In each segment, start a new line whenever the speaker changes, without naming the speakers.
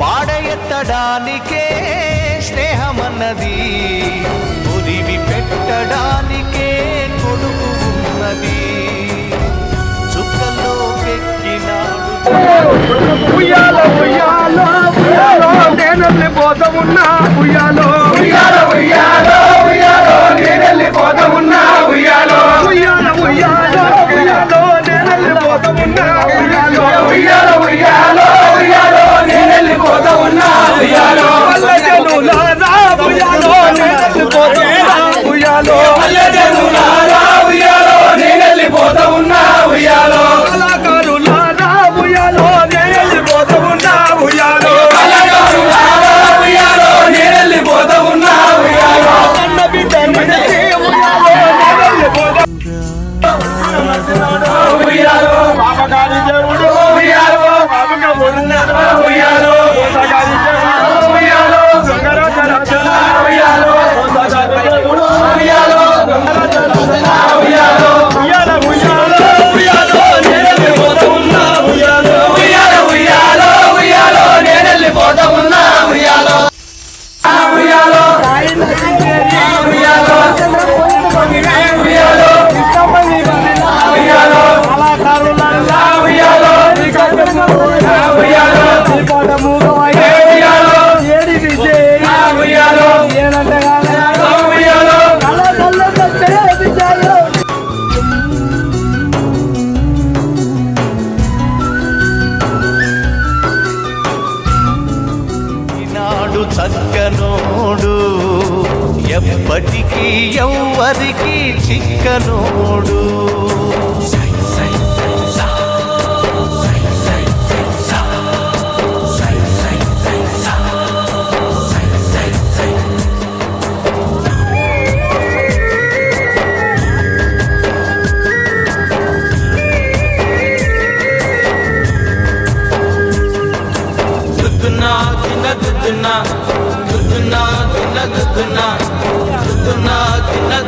పాడయెత్తడానికే స్నేహమన్నది ఉరివి పెట్టడానికే కొడుకు ఉన్నది. చుక్కల్లోకెక్కినాడు
ఉయ్యాల ఉయ్యాలో ఉయ్యాలో పోతమున్నా ఉయ్యాలో ఉయ్యాలో ఉయ్యాలో ఉయ్యాలో నేనెళ్ళి పోతమున్నా బాబగారి దేవుడు ఉయ్యాలో. ఉన్నాడు ఉయ్యాలో.
ఎప్పటికీ ఎవ్వరికి చిక్కనోడు.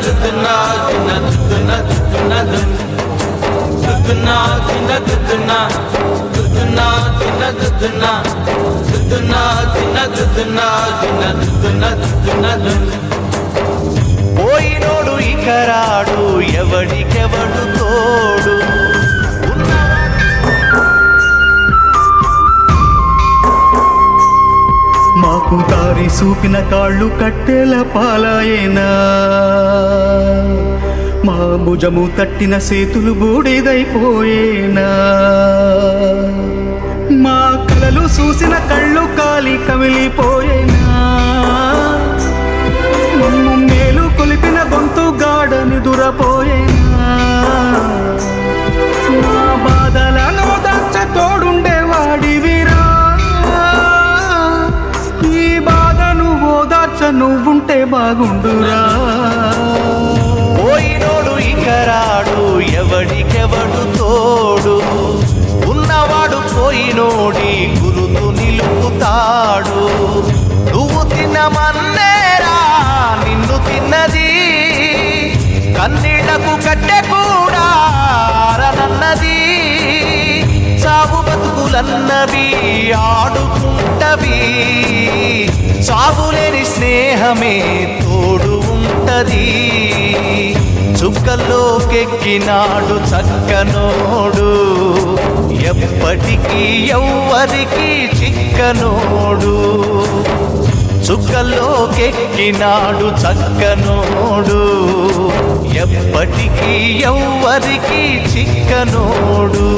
దిన దుద్దునా దిన దుద్దునా దుద్దునా పోయినోడు ఇక రాడు ఎవడికెవడు తోడు?
మాకు దారి చూపిన కాళ్ళు కట్టెల పాలాయేనా మా భుజము తట్టిన సేతులు బూడిదైపోయేనా? మా కలలు చూసిన కళ్ళు కాలి కమిలిపోయేనా? మమ్ము మేలు కొలిపిన గొంతు గాడని దురపోయేనా? మా బాధలను దచ్చ తోడుండేవాడివిరా ఈ బాధను ఓదార్చ నువ్వుంటే బాగుండురా?
పోయినోడు ఇకరాడు ఎవడికెవడు తోడు? ఉన్నవాడు పోయినోడి గురుతు నిలుపుతాడు. నువ్వు తిన్నమన్నేరా నిన్ను తిన్నది. కన్నీళ్ళకు కట్టె కూడా ఆరనన్నది. చావు బతుకులన్నవి ఆడుకుంటవి. చావులేని స్నేహమే ఉంటది చుక్కల్లోకెక్కినాడు చక్కనోడు. ఎప్పటికీ ఎవ్వరికి చిక్కనోడు. చుక్కల్లోకెక్కినాడు చక్కనోడు. ఎప్పటికీ ఎవ్వరికి చిక్కనోడు.